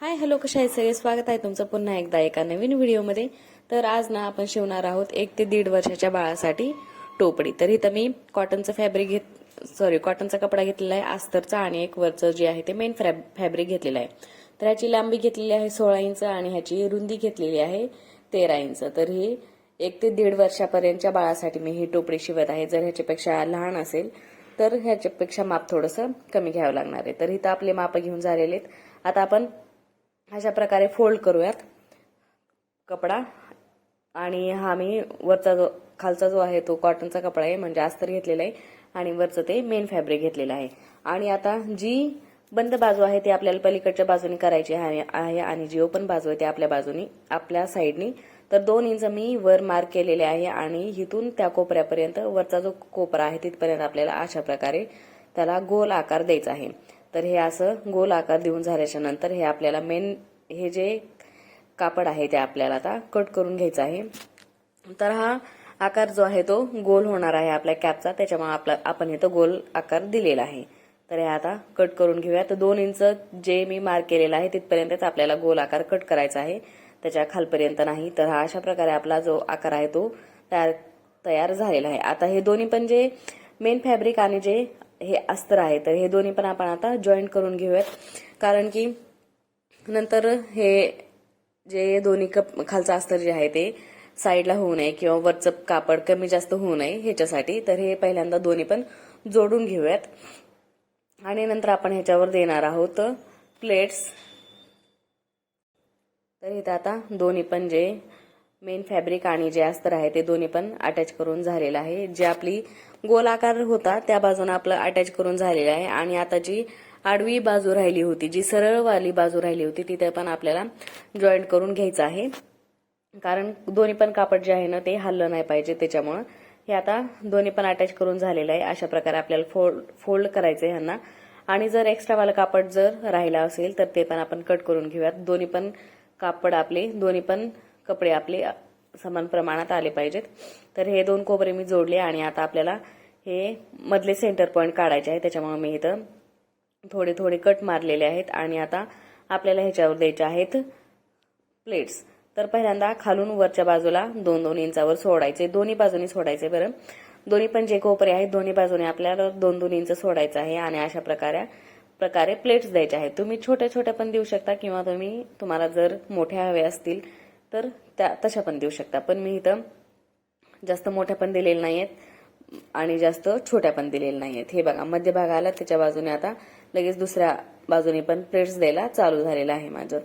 Hi hello कशा आहे सगळे? स्वागत आहे तुमचं पुन्हा एकदा एका नवीन व्हिडिओमध्ये. तर आज ना आपण शिवणार आहोत एक ते दीड वर्षाच्या बाळासाठी टोपडी. तर इथं मी कॉटनचं फॅब्रिक घेत सॉरी कॉटनचा कपडा घेतलेला आहे आस्तरचा आणि एक वरचं जे आहे ते मेन फॅब्रिक घेतलेलं आहे. तर ह्याची लांबी घेतलेली आहे सोळा इंच आणि ह्याची रुंदी घेतलेली आहे तेरा इंच. तर ही एक ते दीड वर्षापर्यंतच्या बाळासाठी मी ही टोपडी शिवत आहे. जर ह्याच्यापेक्षा लहान असेल तर ह्याच्यापेक्षा माप थोडंसं कमी घ्यावं लागणार आहे. तर इथं आपले माप घेऊन झालेले आहेत. आता आपण अशा प्रकारे फोल्ड करूयात. कपडा. आणि हा मी वरचा जो खालचा जो आहे तो कॉटनचा कपडा आहे म्हणजे अस्तर घेतलेला आहे. आणि वरचं ते मेन फॅब्रिक घेतलेलं आहे. आणि आता जी बंद बाजू आहे ती आपल्याला पलीकडच्या बाजूने करायची आहे आहे आणि जी ओपन बाजू आहे ती आपल्या बाजूनी आपल्या साईडनी तर दोन इंच मी वर मार्क केलेले आहे आणि इथून त्या कोपऱ्यापर्यंत वरचा जो कोपरा आहे तिथपर्यंत आपल्याला अशा प्रकारे त्याला गोल आकार द्यायचा आहे. तर हे असं गोल आकार देऊन झाल्याच्यानंतर हे आपल्याला मेन हे जे कापड आहे ते आपल्याला आता कट करून घ्यायचं आहे. तर हा आकार जो आहे तो गोल होणार आहे आपल्या कॅपचा. त्याच्यामुळे आपला आपण इथं गोल आकार दिलेला आहे. तर हे आता कट करून घेऊया. तर दोन इंच जे मी मार्क केलेला आहे तिथपर्यंतच आपल्याला गोल आकार कट करायचा आहे. त्याच्या खालपर्यंत नाही. तर हा अशा प्रकारे आपला जो आकार आहे तो तयार तयार झालेला आहे. आता हे दोन्ही पण जे मेन फॅब्रिक आणि जे हे अस्तर आहे. तर हे दोन्ही पण आपण आता जॉईंट करून घेऊयात. कारण की नंतर हे जे दोन्ही कप खालचं अस्तर जे आहे ते साईडला होऊ नये किंवा वरचं कापड कमी जास्त होऊ नये ह्याच्यासाठी. तर हे पहिल्यांदा दोन्ही पण जोडून घेऊयात. आणि नंतर आपण ह्याच्यावर देणार आहोत प्लेट्स तर इथं आता दोन्ही पण जे मेन फॅब्रिक आणि जे अस्तर आहे ते दोन्ही पण अटॅच करून झालेलं आहे. जे आपली गोल आकार होता त्या बाजूने आपलं अटॅच करून झालेलं आहे. आणि आता जी आडवी बाजू राहिली होती जी सरळवाली बाजू राहिली होती तिथे पण आपल्याला जॉईंट करून घ्यायचं आहे. कारण दोन्ही पण कापड जे आहे ना ते हल्लं नाही पाहिजे. त्याच्यामुळं हे आता दोन्ही पण अटॅच करून झालेलं आहे. अशा प्रकारे आपल्याला फोल्ड फोल्ड करायचं आहे ह्यांना आणि जर एक्स्ट्रावालं कापड जर राहिला असेल तर ते पण आपण कट करून घेऊयात. दोन्ही पण कापड आपले दोन्ही पण कपडे आपले समान प्रमाणात आले पाहिजेत. तर हे दोन कोबरे मी जोडले आणि आता आपल्याला हे मधले सेंटर पॉईंट काढायचे आहे. त्याच्यामुळे मी इथं थोडे थोडे कट मारलेले आहेत आणि आता आपल्याला ह्याच्यावर द्यायचे आहेत प्लेट्स तर पहिल्यांदा खालून वरच्या बाजूला दोन दोन इंचावर सोडायचे. दोन्ही बाजूनी सोडायचे बरं. दोन्ही पण जे कोपरे आहेत दोन्ही बाजूने आपल्याला दोन दोन इंच सोडायचं आहे आणि अशा प्रकारे प्रकारे प्लेट्स द्यायचे आहेत. तुम्ही छोट्या छोट्या पण देऊ शकता किंवा तुम्ही तुम्हाला जर मोठ्या हव्या असतील तर त्या तशा पण देऊ शकता. पण मी इथं जास्त मोठ्या पण दिलेल्या नाही आहेत आणि जास्त छोट्या पण दिलेल्या नाही आहेत हे बघा मध्यभागाला त्याच्या बाजूने आता लगेच दुसऱ्या बाजूने पण प्लेट्स द्यायला चालू झालेलं आहे माझं.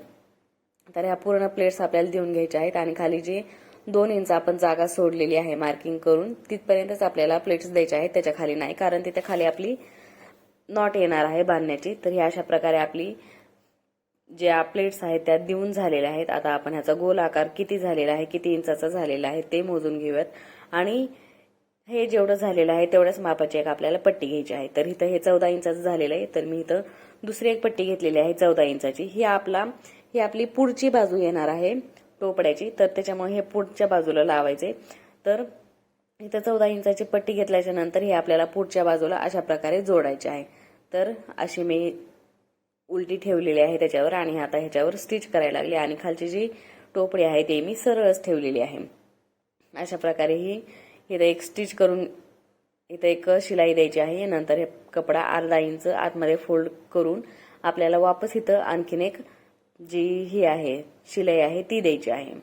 तर ह्या पूर्ण प्लेट्स आपल्याला देऊन घ्यायच्या आहेत आणि खाली जे दोन इंच आपण जागा सोडलेली आहे मार्किंग करून तिथपर्यंतच आपल्याला प्लेट्स द्यायच्या आहेत त्याच्याखाली नाही. कारण तिथे खाली आपली नॉट येणार आहे बांधण्याची. तर ह्या अशा प्रकारे आपली ज्या प्लेट्स आहेत त्या देऊन झालेल्या आहेत. आता आपण ह्याचा गोल आकार किती झालेला आहे किती इंचाचा झालेला आहे ते मोजून घेऊयात. आणि हे जेवढं झालेलं आहे तेवढ्याच मापाची एक आपल्याला पट्टी घ्यायची आहे. तर इथं हे चौदा इंचाचं झालेलं आहे. तर मी इथं दुसरी एक पट्टी घेतलेली आहे चौदा इंचाची. ही आपला ही आपली पुढची बाजू येणार आहे टोपड्याची. तर त्याच्यामुळे हे पुढच्या बाजूला लावायचे. तर इथं चौदा इंचाची पट्टी घेतल्याच्या नंतर हे आपल्याला पुढच्या बाजूला अशा प्रकारे जोडायचे आहे. तर अशी मी उलटी ठेवलेली आहे त्याच्यावर आणि आता ह्याच्यावर स्टिच करायला लागली. आणि खालची जी टोपडी आहे ते मी सरळच ठेवलेली आहे. अशा प्रकारे ही इथं एक स्टिच करून इथं एक शिलाई द्यायची आहे. नंतर हे कपडा अर्धा इंच आतमध्ये फोल्ड करून आपल्याला वापस इथं आणखीन एक जी ही आहे शिलाई आहे ती द्यायची आहे.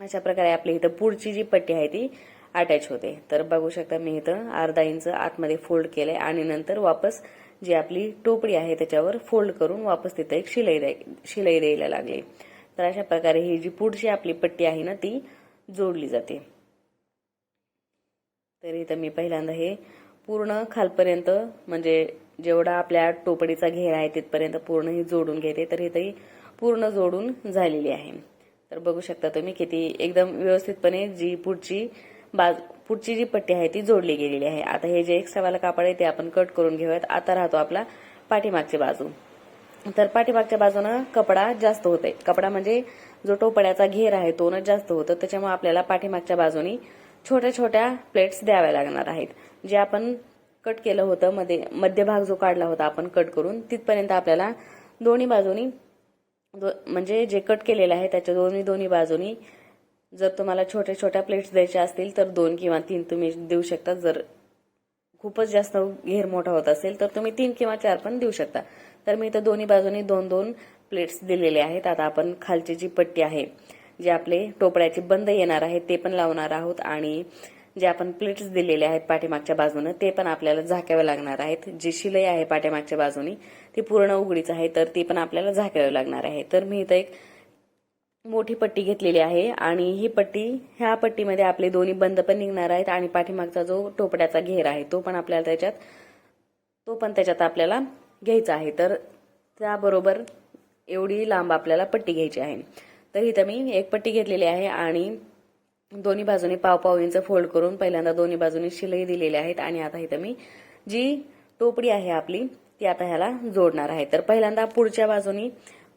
अशा प्रकारे आपली इथं पुढची जी पट्टी आहे ती अटॅच होते. तर बघू शकता मी इथं अर्धा इंच आतमध्ये फोल्ड केलंय आणि नंतर वापस जी आपली टोपडी आहे त्याच्यावर फोल्ड करून वापस तिथं एक शिलाई द्याय शिलाई द्यायला लागली. तर अशा प्रकारे ही जी पुढची आपली पट्टी आहे ना ती जोडली जाते. तर इथं मी पहिल्यांदा हे पूर्ण खालपर्यंत म्हणजे जेवढा आपल्या टोपडीचा घेर आहे तिथपर्यंत पूर्ण ही जोडून घेते. तर इथंही पूर्ण जोडून झालेली आहे. तर बघू शकता तुम्ही किती एकदम व्यवस्थितपणे जी पुढची बाज पुढची जी पट्टी आहे ती जोडली गेलेली आहे. आता हे जे एक्स्ट्रावाला कापड आहे ते आपण कट करून घेऊयात. आता राहतो आपला पाठीमागची बाजू. तर पाठीमागच्या बाजूनं कपडा जास्त होते कपडा म्हणजे जो टोपड्याचा घेर आहे तो न जास्त होतं. त्याच्यामुळे आपल्याला पाठीमागच्या बाजूनी छोट्या छोट्या प्लेट्स द्याव्या लागणार आहेत. जे आपण कट केलं होतं मध्ये मध्यभाग जो काढला होता आपण कट करून तिथपर्यंत आपल्याला दोन्ही बाजूनी दो म्हणजे जे कट केलेलं आहे त्याच्या दोन्ही दोन्ही बाजूनी जर तुम्हाला छोट्या छोट्या प्लेट्स द्यायच्या असतील तर दोन किंवा तीन तुम्ही देऊ शकता. जर खूपच जास्त घेर मोठा होत असेल तर तुम्ही तीन किंवा चार पण देऊ शकता. तर मी इथं दोन्ही बाजूनी दोन दोन प्लेट्स दिलेले आहेत. आता आपण खालची जी पट्टी आहे जे आपले टोपड्याचे बंद येणार आहे ते पण लावणार आहोत. आणि जे आपण प्लेट्स दिलेले आहेत पाठीमागच्या बाजूनं ते पण आपल्याला झाकावे लागणार आहेत. जी शिलाई आहे पाठीमागच्या बाजूनी ती पूर्ण उघडीच आहे तर ती पण आपल्याला झाकावी लागणार आहे. तर मी इथं एक मोठी पट्टी घेतलेली आहे आणि ही पट्टी ह्या पट्टीमध्ये आपले दोन्ही बंद पण निघणार आहेत आणि पाठीमागचा जो टोपड्याचा घेर आहे तो पण आपल्याला त्याच्यात तो पण त्याच्यात आपल्याला घ्यायचा आहे. तर त्याबरोबर एवढी लांब आपल्याला पट्टी घ्यायची आहे. तर इथं मी एक पट्टी घेतलेली आहे आणि दोन्ही बाजूने पाव पाव इंच फोल्ड करून पहिल्यांदा दोन्ही बाजूने शिलाई दिलेली आहेत आणि आता इथं मी जी टोपडी आहे आपली ती आता ह्याला जोडणार आहे. तर पहिल्यांदा पुढच्या बाजूनी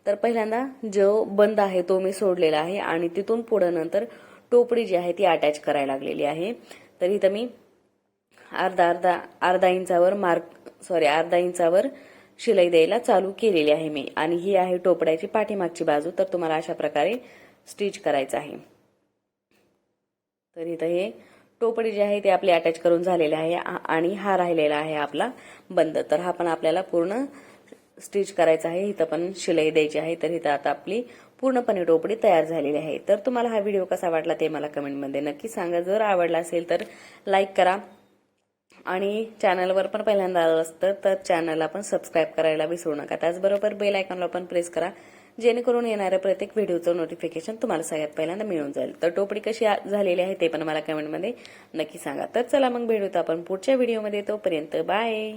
तर पहिल्यांदा जो बंद आहे तो मी सोडलेला आहे आणि तिथून पुढं नंतर टोपडी जी आहे ती अटॅच करायला लागलेली आहे. तर इथं मी अर्धा अर्धा अर्धा इंचावर मार्क सॉरी अर्धा इंचावर शिलाई द्यायला चालू केलेली आहे मी. आणि ही आहे टोपड्याची पाठीमागची बाजू तर तुम्हाला अशा प्रकारे स्टिच करायचं आहे. तर इथं हे टोपडी जी आहे ते आपली अटॅच करून झालेली आहे आणि हा राहिलेला आहे आपला बंद. तर हा पण आपल्याला पूर्ण स्टिच करायचं आहे इथं पण शिलाई द्यायची आहे तर इथं आता आपली पूर्णपणे टोपडी तयार झालेली आहे. तर तुम्हाला हा व्हिडिओ कसा वाटला ते मला कमेंटमध्ये नक्की सांगा. जर आवडला असेल तर लाईक करा. आणि चॅनलवर पण पहिल्यांदा आलं असतं तर चॅनलला पण सबस्क्राईब करायला विसरू नका. त्याचबरोबर बेल आयकॉनला पण प्रेस करा जेणेकरून येणाऱ्या प्रत्येक व्हिडिओचं नोटिफिकेशन तुम्हाला सगळ्यात पहिल्यांदा मिळून जाईल. तर टोपडी कशी झालेली आहे ते पण मला कमेंटमध्ये नक्की सांगा. तर चला मग भेटूत आपण पुढच्या व्हिडिओमध्ये. तोपर्यंत बाय.